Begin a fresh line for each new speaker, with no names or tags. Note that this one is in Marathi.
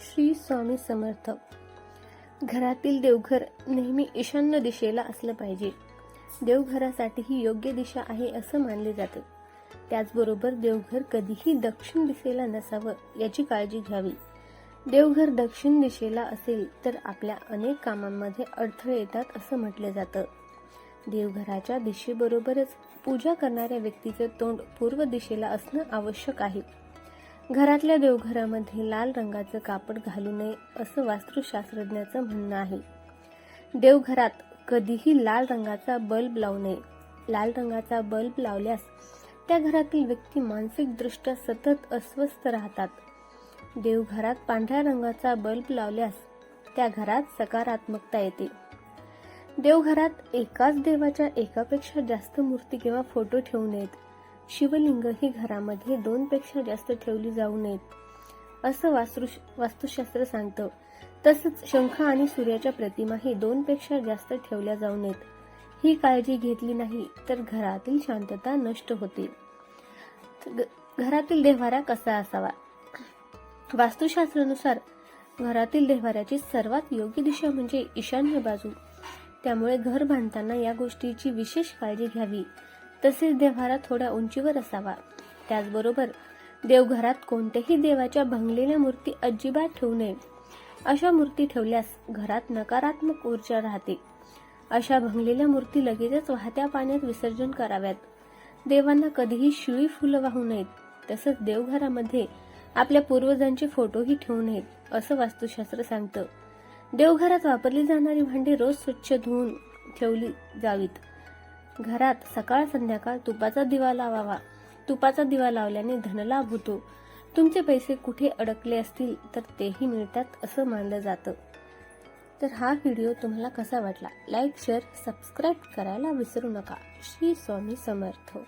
श्री स्वामी समर्थ. घरातील देवघर नेहमी ईशान्य दिशेला असलं पाहिजे. देवघरासाठी ही योग्य दिशा आहे असं मानले जाते. त्याचबरोबर देवघर कधीही दक्षिण दिशेला नसावं याची काळजी घ्यावी. देवघर दक्षिण दिशेला असेल तर आपल्या अनेक कामांमध्ये अडथळे येतात असं म्हटलं जातं. देवघराच्या दिशेबरोबरच पूजा करणाऱ्या व्यक्तीचे तोंड पूर्व दिशेला असणं आवश्यक आहे. घरातल्या देवघरामध्ये लाल रंगाचं कापड घालू नये असं वास्तुशास्त्रज्ञाचं म्हणणं आहे. देवघरात कधीही लाल रंगाचा बल्ब लावू नये. लाल रंगाचा बल्ब लावल्यास त्या घरातील व्यक्ती मानसिकदृष्ट्या सतत अस्वस्थ राहतात. देवघरात पांढऱ्या रंगाचा बल्ब लावल्यास त्या घरात सकारात्मकता येते. देवघरात एकाच देवाच्या एकापेक्षा जास्त मूर्ती किंवा फोटो ठेवू नयेत. शिवलिंग ही घरामध्ये दोन पेक्षा जास्त ठेवली जाऊ नयेत असं वास्तु वास्तुशास्त्र सांगतं. तसंच शंख आणि सूर्याच्या प्रतिमाही दोन पेक्षा जास्त ठेवल्या जाऊ नयेत. ही काळजी घेतली नाही तर घरातील शांतता नष्ट होते. ग- घरातील देव्हारा कसा असावा? वास्तुशास्त्रानुसार घरातील देव्हाऱ्याची सर्वात योग्य दिशा म्हणजे ईशान्य बाजू. त्यामुळे घर बांधताना या गोष्टीची विशेष काळजी घ्यावी. तसेच देव्हारा थोड्या उंचीवर असावा. त्याचबरोबर देवघरात कोणत्याही देवाच्या भंगलेल्या मूर्ती अजिबात ठेवू नये. अशा मूर्ती ठेवल्यास घरात नकारात्मक ऊर्जा राहते. अशा भंगलेल्या मूर्ती लगेचच वाहत्या पाण्यात विसर्जन कराव्यात. देवांना कधीही शिळी फुलं वाहू नयेत. तसंच देवघरामध्ये आपल्या पूर्वजांचे फोटोही ठेवू नयेत असं वास्तुशास्त्र सांगतं. देवघरात वापरली जाणारी भांडी रोज स्वच्छ धुवून ठेवली जावीत. घरात सकाळ संध्याकाळ तुपाचा दिवा लावावा. तुपाचा दिवा लावल्याने धनलाभ होतो. तुमचे पैसे कुठे अडकले असतील तर तेही मिळतात असं मानलं जातं. तर हा व्हिडिओ तुम्हाला कसा वाटला? लाईक शेअर सबस्क्राईब करायला विसरू नका. श्री स्वामी समर्थ.